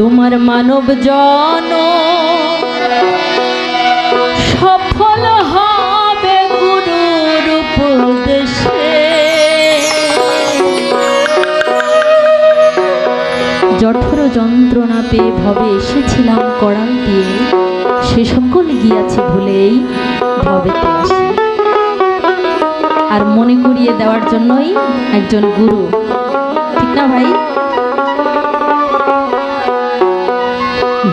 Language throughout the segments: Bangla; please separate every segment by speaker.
Speaker 1: তোমার মানব জন। সফল হবে গুরুর উপদেশে। জঠর যন্ত্রণা পেয়ে ভবে এসেছিলাম কড়াল দিয়ে। সে সকল গিয়াছে ভুলেই আসি আর মনে করিয়ে দেওয়ার জন্যই একজন গুরু। ঠিক না ভাই?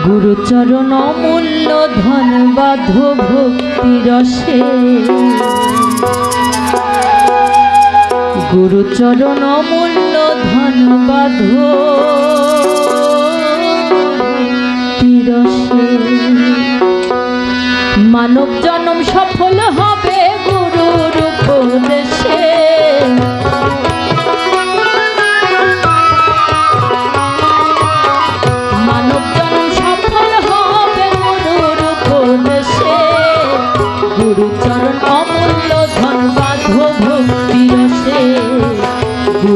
Speaker 1: গুরুচরণ অমূল্য ধন বাধ ভক্তি রসে। গুরুচরণ অমূল্য ধন বাধ মানব জন্ম সফল হবে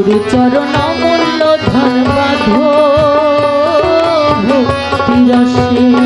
Speaker 1: গুরুচরণ চরণ মূল্য ধর্ম রসে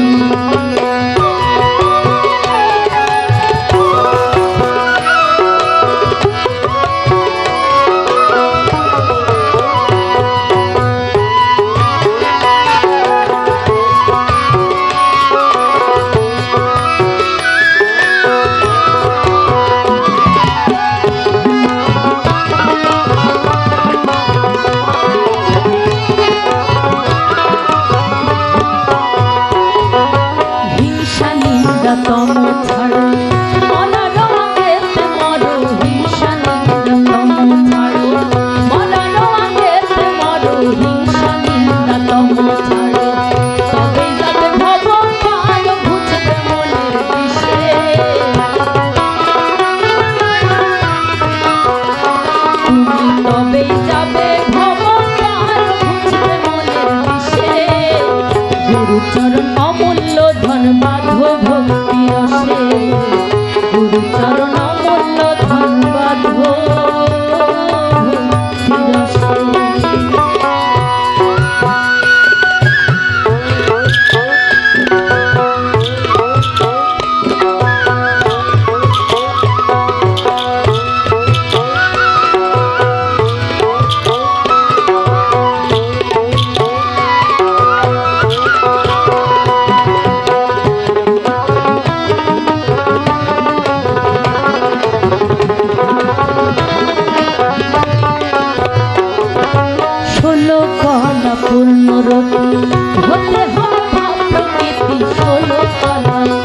Speaker 1: না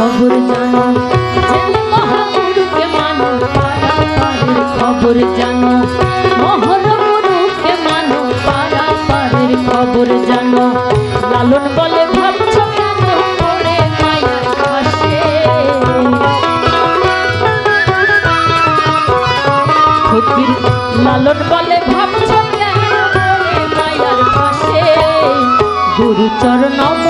Speaker 1: খবর জানো মহাগুরুকে মানো পাড়া পাড়ের খবর জানো মহাগুরুকে মানো পাড়া পাড়ের খবর জানো। লালন বলে লালন বলে ভাবছ অমূল্য ধন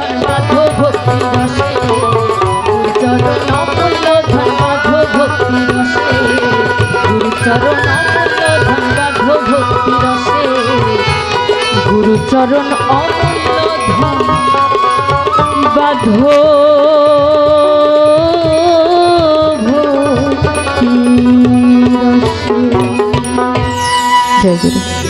Speaker 1: চরণ অমূল্য ধন বাঁধো ভক্তি রসে গুরু চরণ অমূল্য ধন বাঁধো। জয় গুরু।